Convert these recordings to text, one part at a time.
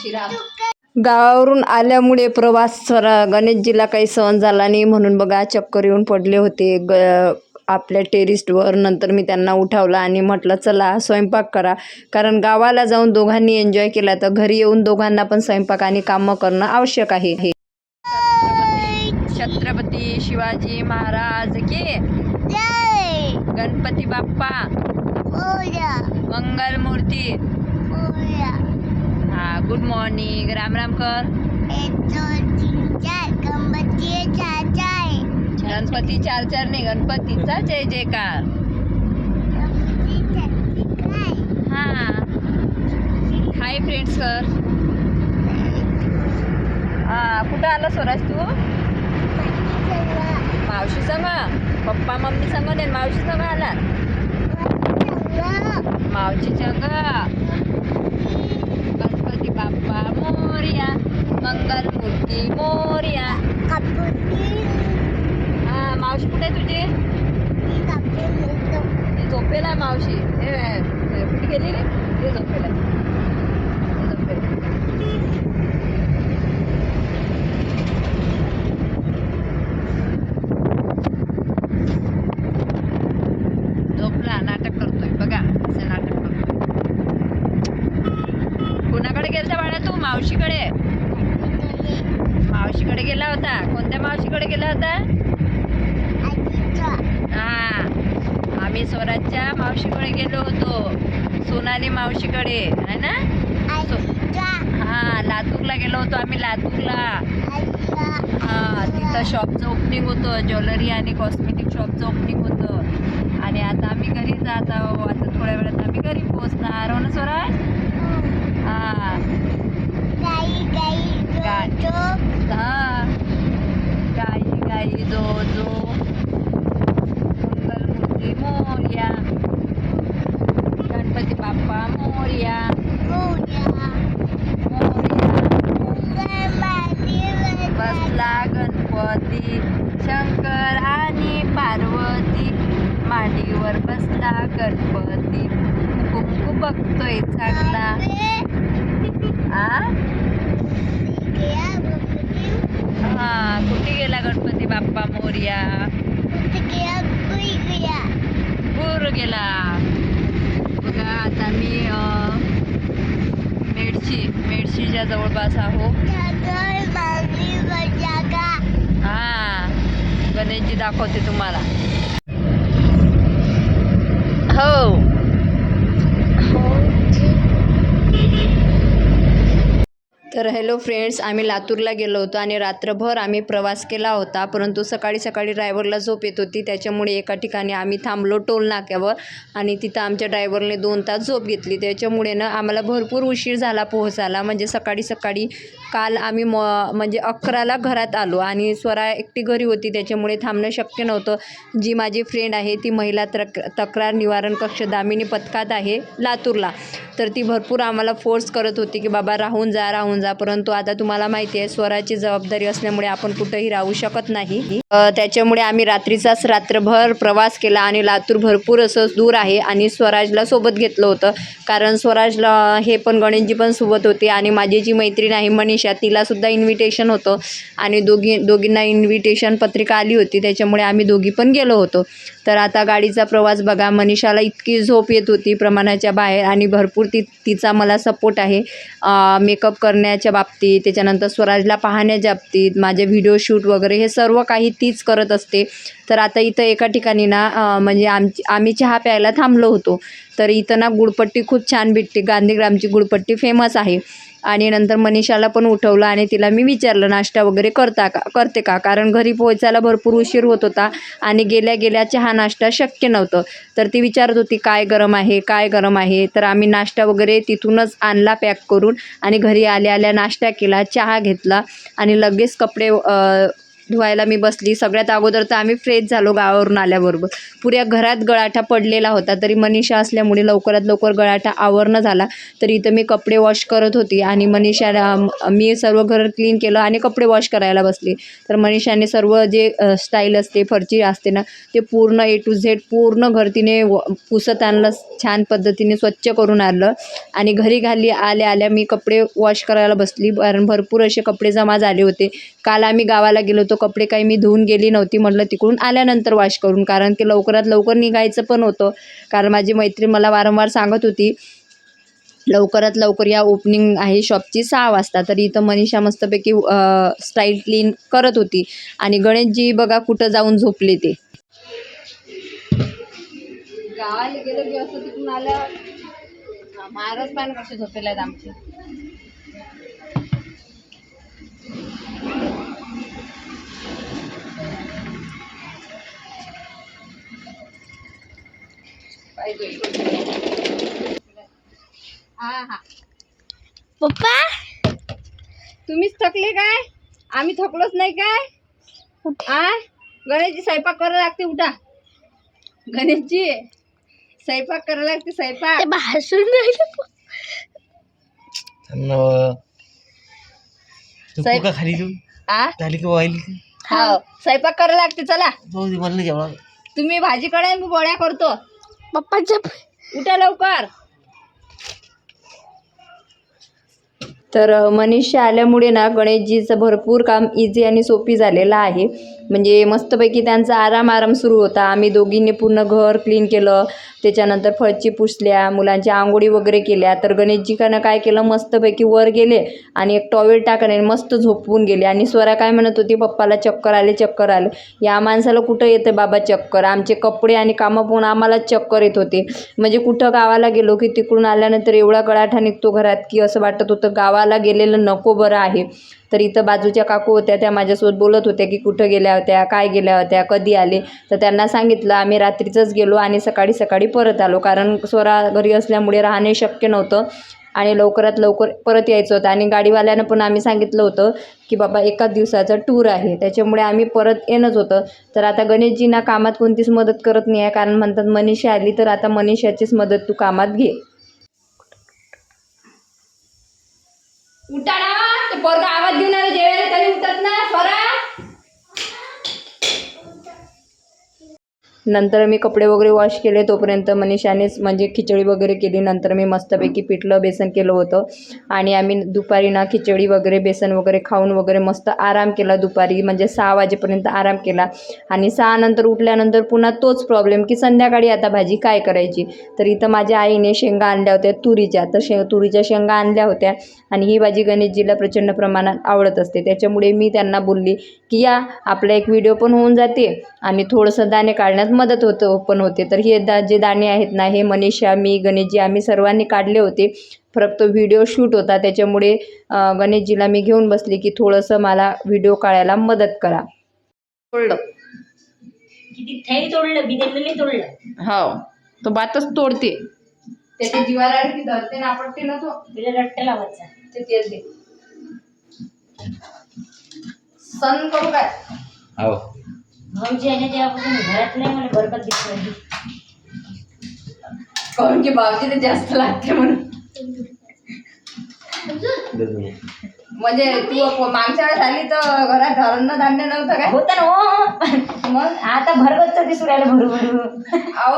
उशिरा. गावावरून आल्यामुळे प्रवास गणेशजीला काही सहन झाला नाही म्हणून बघा चक्कर येऊन पडले होते. ग आपल्या टेरिस्टवर. नंतर मी त्यांना उठावलं आणि म्हटलं चला स्वयंपाक करा. कारण गावाला जाऊन दोघांनी एन्जॉय केला तर घरी येऊन दोघांना पण स्वयंपाक आणि कामं करणं आवश्यक आहे. छत्रपती छत्रपती शिवाजी महाराज की. गणपती बाप्पा. मंगल मूर्ती हा गुड मॉर्निंग राम राम कर. गणपती चार चार नाही गणपतीचा जय जयकार. हा. हाय फ्रेंड्स कर. हा कुठं आला स्वराज तू? मावशी संग? पप्पा मम्मी संग नाही मावशी संग आला मावशी संग गणपती बाप्पा मोर्या मूर्ती मोर्या हा? मावशी कुठे आहे तुझी? ती झोपेला आहे मावशी. ए, कुठे गेली रे ते झोपेला. ते. झोपला नाटक करतोय बघा असं नाटक करतोय कुणाकडे गेलता बाळा तू मावशीकडे मावशीकडे गेला होता कोणत्या मावशीकडे गेला होता हा आम्ही स्वराजच्या मावशीकडे गेलो होतो. सोनाली मावशीकडे. है ना? हा लातूरला गेलो होतो आम्ही लातूरला. हा तिथं शॉपचं ओपनिंग होतं. ज्वेलरी आणि कॉस्मेटिक शॉपचं ओपनिंग होतं. आणि आता आम्ही घरी जात आहोत. आता थोड्या वेळात आम्ही घरी पोहोचणार. हो ना स्वराज? हा. हा. गाई गाई जो जो. मंगलमूर्ती मोर्या गणपती बाप्पा मोर्या बसला गणपती शंकर आणि पार्वती मांडीवर बसला गणपती कुंकू बघतोय चांगला. हा कुठे गेला गणपती बाप्पा मोर्या? पूर गेला. बघा आता मी मेडशी मेडशीच्या जवळपास आहो. हा गणेशजी दाखवते तुम्हाला. हो. तर हॅलो फ्रेंड्स आम्ही लातूरला गेलो होतो आणि रात्रभर आम्ही प्रवास केला होता. परंतु सकाळी सकाळी ड्रायव्हरला झोप येत होती. त्याच्यामुळे एका ठिकाणी आम्ही थांबलो टोल नाक्यावर आणि तिथं आमच्या ड्रायव्हरने दोन तास झोप घेतली. त्याच्यामुळे ना आम्हाला भरपूर उशीर झाला पोहोचायला. म्हणजे सकाळी सकाळी काल आम्ही म म्हणजे अकराला घरात आलो आणि स्वरा एकटी घरी होती त्याच्यामुळे थांबणं शक्य नव्हतं. जी माझी फ्रेंड आहे ती महिला तक तक्रार निवारण कक्ष दामिनी पथकात आहे लातूरला. तर ती भरपूर आम्हाला फोर्स करत होती की बाबा राहून जा राहून जा. परंतु आता तुम्हाला माहिती आहे स्वराची जबाबदारी असल्यामुळे आपण कुठंही राहू शकत नाही. त्याच्यामुळे आम्ही रात्रीचाच रात्रभर प्रवास केला आणि लातूर भरपूर असं दूर आहे आणि स्वराजला सोबत घेतलं होतं. कारण स्वराजला हे पण गणेशजी पण सोबत होते आणि माझी जी मैत्रीण आहे मनीष तिलासुद्धा इन्व्हिटेशन होतं. आणि दोघी दोघींना इन्व्हिटेशन पत्रिका आली होती. त्याच्यामुळे आम्ही दोघी पण गेलो होतो. तर आता गाडीचा प्रवास बघा. मनीषाला इतकी झोप येत होती प्रमाणाच्या बाहेर आणि भरपूर ती तिचा मला सपोर्ट आहे. मेकअप करण्याच्या बाबतीत त्याच्यानंतर स्वराजला पाहण्याच्या बाबतीत माझे व्हिडिओ शूट वगैरे हे सर्व काही तीच करत असते. तर आता इथं एका ठिकाणी ना म्हणजे आमची आम्ही चहा प्यायला थांबलो होतो. तर इथं ना गुळपट्टी खूप छान भेटते. गांधीग्रामची गुळपट्टी फेमस आहे. आणि नंतर मनीषाला पण उठवलं आणि तिला मी विचारलं नाश्ता वगैरे करता का करते का? कारण घरी पोहोचायला भरपूर उशीर होत होता आणि गेल्या गेल्या चहा नाश्ता शक्य नव्हतं. तर ती विचारत होती काय गरम आहे? काय गरम आहे? तर आम्ही नाश्ता वगैरे तिथूनच आणला पॅक करून आणि घरी आल्या आल्या नाश्ता केला चहा घेतला आणि लगेच कपडे धुवायला मी बसली. सगळ्यात अगोदर तर आम्ही फ्रेश झालो गावावरून आल्याबरोबर. पुऱ्या घरात गळाठा पडलेला होता तरी मनीषा असल्यामुळे लवकरात लवकर गळाठा आवरणं झाला. तरी इथं मी कपडे वॉश करत होती आणि मनीषाला मी सर्व घर क्लीन केलं आणि कपडे वॉश करायला बसली. तर मनीषाने सर्व जे स्टाईल असते फरची असते ना ते पूर्ण ए टू झेड पूर्ण घर तिने व पुसत आणलं छान पद्धतीने स्वच्छ करून आणलं. आणि घरी घाली आल्या आल्या मी कपडे वॉश करायला बसली. कारण भरपूर असे कपडे जमा झाले होते. काल आम्ही गावाला गेलो होतो कपडे काही मी धुवून गेली नव्हती म्हटलं तिकडून आल्यानंतर वॉश करून. कारण की लवकरात लवकर निघायचं पण होतं. कारण माझी मैत्रीण मला वारंवार सांगत होती लवकरात लवकर या ओपनिंग आहे शॉपची सहा वाजता. तर इथं मनीषा मस्तपैकी स्टाईल क्लीन करत होती. आणि गणेशजी बघा कुठं जाऊन झोपले ते. गावाला गेलं की असं तिकडून आलं महाराज पान कसे झोपेले आहेत आमचे. पप्पा? तुम्हीच थकले काय? आम्ही थकलोच नाही काय? आ? गणेशजी स्वयंपाक करायला लागते उठा. गणेशजी स्वयंपाक करायला लागते स्वयंपाक. ते भासून राहिलं न- तू साहेब- का खाली तू आ? झाली का वाहिली? हा स्वयंपाक करायला लागते चला. नाही तुम्ही भाजी कडे मी पोळ्या करतो. पप्पाच्या उठा लवकर. तर मनीषा आल्यामुळे ना गणेशजीचं भरपूर काम इझी आणि सोपी झालेलं आहे. म्हणजे मस्तपैकी त्यांचा आराम आराम सुरू होता. आम्ही दोघींनी पूर्ण घर क्लीन केलं. त्याच्यानंतर फळची पुसल्या मुलांच्या आंघोळी वगैरे केल्या. तर गणेशजीकानं काय केलं मस्तपैकी वर गेले आणि एक टॉवेल टाकणे मस्त झोपवून गेले. आणि स्वरा काय म्हणत होती पप्पाला चक्कर आले चक्कर आले. या माणसाला कुठं येतं बाबा चक्कर? आमचे कपडे आणि कामं पाहून आम्हाला चक्कर येत होते. म्हणजे कुठं गावाला गेलो की तिकडून आल्यानंतर एवढा गळाठा निघतो घरात की असं वाटत होतं गावाला गेलेलं नको बरं आहे. तर इथं बाजूच्या काकू होत्या त्या माझ्यासोबत बोलत होत्या की कुठं गेल्या होत्या काय गेल्या होत्या कधी आले? तर त्यांना सांगितलं आम्ही रात्रीचंच गेलो आणि सकाळी सकाळी परत आलो कारण स्वरा घरी असल्यामुळे राहणे शक्य नव्हतं आणि लवकरात लवकर परत यायचं होतं. आणि गाडीवाल्यानं पण आम्ही सांगितलं होतं की बाबा एकाच दिवसाचा टूर आहे त्याच्यामुळे आम्ही परत येणंच होतं. तर आता गणेशजींना कामात कोणतीच मदत करत नाही आहे कारण म्हणतात मनीषा आली तर आता मनीषाचीच मदत तू कामात घे. उठा ना ते पोरगा आवाज देऊन आलं जेवायला तरी उठत ना स्वरा नंतर मी कपडे वगैरे वॉश केले. तोपर्यंत मनीषानेच म्हणजे खिचडी वगैरे केली. नंतर मी मस्तपैकी पिठलं बेसन केलं होतं. आणि आम्ही दुपारी ना खिचडी वगैरे बेसन वगैरे खाऊन वगैरे मस्त आराम केला दुपारी. म्हणजे सहा वाजेपर्यंत आराम केला. आणि सहा नंतर उठल्यानंतर पुन्हा तोच प्रॉब्लेम की संध्याकाळी आता भाजी काय करायची? तर इथं माझ्या आईने शेंगा आणल्या होत्या तुरीच्या. तर शे तुरीच्या शेंगा आणल्या होत्या. आणि ही भाजी गणेशजीला प्रचंड प्रमाणात आवडत असते. त्याच्यामुळे मी त्यांना बोलली की या आपला एक व्हिडिओ पण होऊन जाते. आणि थोडंसं दाणे काढण्यात मदत होतं पण होते. तर हे दा जे दाणे आहेत ना हे मनीषा मी गणेशजी आम्ही सर्वांनी काढले होते. फक्त व्हिडिओ शूट होता. त्याच्यामुळे गणेशजीला मी घेऊन बसली की थोडंसं मला व्हिडिओ काढायला मदत करा. तोडलं. तोडलं हो. तो बातच तोडते. त्याच्या जीवाला की धरते ना आपटते ना तो. रट्टा लावायचा. ते तेल दे. सण करू काय? हो. भाऊजी तेव्हापासून घरात नाही मला बरकत दिसली कारण की भावजी ते जास्त लागते म्हणून. म्हणजे तू मागच्या वेळेस आली तर घरात धरण धान्य नव्हतं काय? होतं ना हो मग आता भरगतचं दिसू राहिलं भरू भरू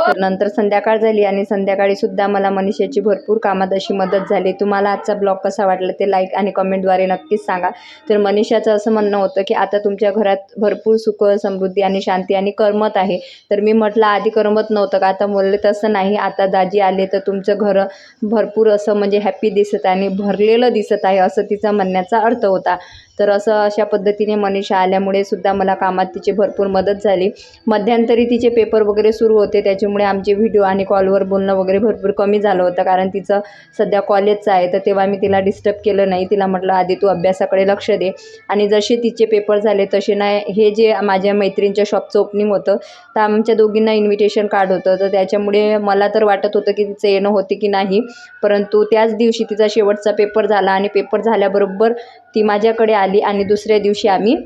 तर नंतर संध्याकाळ झाली आणि संध्याकाळी सुद्धा मला मनीषाची भरपूर कामात अशी मदत झाली. तुम्हाला आजचा ब्लॉग कसा वाटला ते लाईक आणि कमेंटद्वारे नक्कीच सांगा. तर मनीषाचं असं म्हणणं होतं की आता तुमच्या घरात भरपूर सुख समृद्धी आणि शांती आणि करमत आहे. तर मी म्हटलं आधी करमत नव्हतं का? आता बोलले तसं नाही. आता दाजी आले तर तुमचं घर भरपूर असं म्हणजे हॅपी दिसत आहे आणि भरलेलं दिसत आहे असं तिचा म्हणण्याचा अर्थ होता. तर असं अशा पद्धतीने मनीषा आल्यामुळे सुद्धा मला कामात तिची भरपूर मदत झाली. मध्यंतरी तिचे पेपर वगैरे सुरू होते. त्याच्यामुळे आमचे व्हिडिओ आणि कॉलवर बोलणं वगैरे भरपूर कमी झालं होतं. कारण तिचं सध्या कॉलेजचं आहे. तर तेव्हा मी तिला डिस्टर्ब केलं नाही. तिला म्हटलं आधी तू अभ्यासाकडे लक्ष दे. आणि जसे तिचे पेपर झाले तसे नाही हे जे माझ्या मैत्रिणीच्या शॉपचं ओपनिंग होतं तर आमच्या दोघींना इन्व्हिटेशन कार्ड होतं. तर त्याच्यामुळे मला तर वाटत होतं की तिचं येणं होते की नाही. परंतु त्याच दिवशी तिचा शेवटचा पेपर झाला आणि पेपर झाल्याबरोबर ती माझ्याकडे आली आणि दुसऱ्या दिवशी आम्ही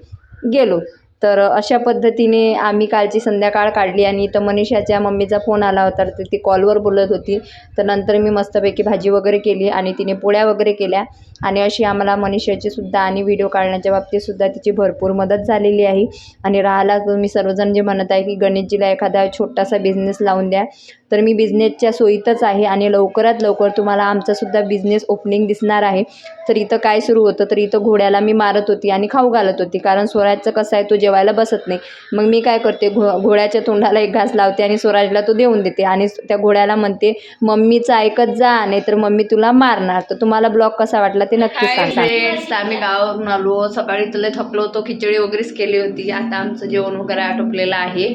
गेलो. तर अशा पद्धतीने आम्ही कालची संध्याकाळ काढली आणि इथं मनीषाच्या मम्मीचा फोन आला होता तर ती कॉलवर बोलत होती. तर नंतर मी मस्तपैकी भाजी वगैरे केली आणि तिने पोळ्या वगैरे केल्या. आणि अशी आम्हाला मनीषाची सुद्धा आणि व्हिडिओ काढण्याच्या बाबतीतसुद्धा तिची भरपूर मदत झालेली आहे. आणि राहिला तुम्ही सर्वजण जे म्हणत आहे की गणेशजीला एखादा छोटासा बिझनेस लावून द्या तर मी बिझनेसच्या सोयीतच आहे आणि लवकरात लवकर तुम्हाला आमचासुद्धा बिझनेस ओपनिंग दिसणार आहे. तर इथं काय सुरू होतं? तर इथं घोड्याला मी मारत होती आणि खाऊ घालत होती. कारण स्वराजचं कसं आहे तो जेव्हा जेवायला बसत नाही. मग मी काय करते घो घोड्याच्या तोंडाला एक घास लावते आणि स्वराजला तो देऊन देते. आणि त्या घोड्याला म्हणते मम्मीचं ऐकत जा नाही तर मम्मी तुला मारणार. तर तुम्हाला ब्लॉग कसा वाटला ते नक्की सांगा. आम्ही गावावरून आलो. सकाळी तुला थकलो होतो. खिचडी वगैरेच केली होती. आता आमचं जेवण वगैरे आटोपलेलं आहे.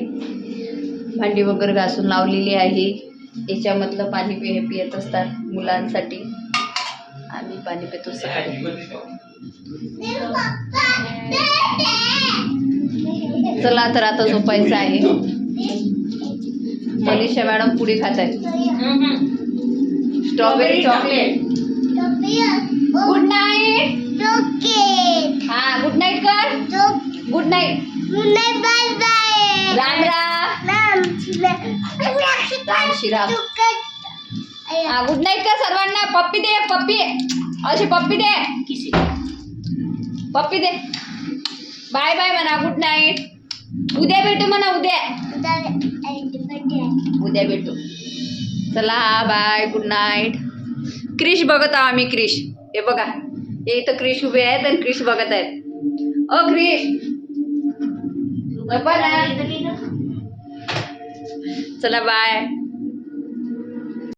भांडी वगैरे घासून लावलेली आहे. याच्यामधलं पाणी पे पियत असतात मुलांसाठी. आम्ही पाणी पितो सकाळी. चला तर आता झोपायचं आहे. मनीषा मॅडम पुढे खात आहेत स्ट्रॉबेरी चॉकलेट गुड नाईट हा गुड नाईट कर. गुड नाईट राम राम राम श्रीराम हा गुड नाईट कर सर्वांना. पप्पी दे पप्पी. अशी पप्पी दे. पप्पी दे. बाय बाय म्हणा. गुड नाईट उद्या भेटू म्हणा उद्या. उद्या भेटू. चला बाय गुड नाईट क्रिश बघत आहो आम्ही क्रिश. हे बघा. हे इथं क्रिश उभे आहेत आणि क्रिश बघत आहेत. ओ क्रिश. चला बाय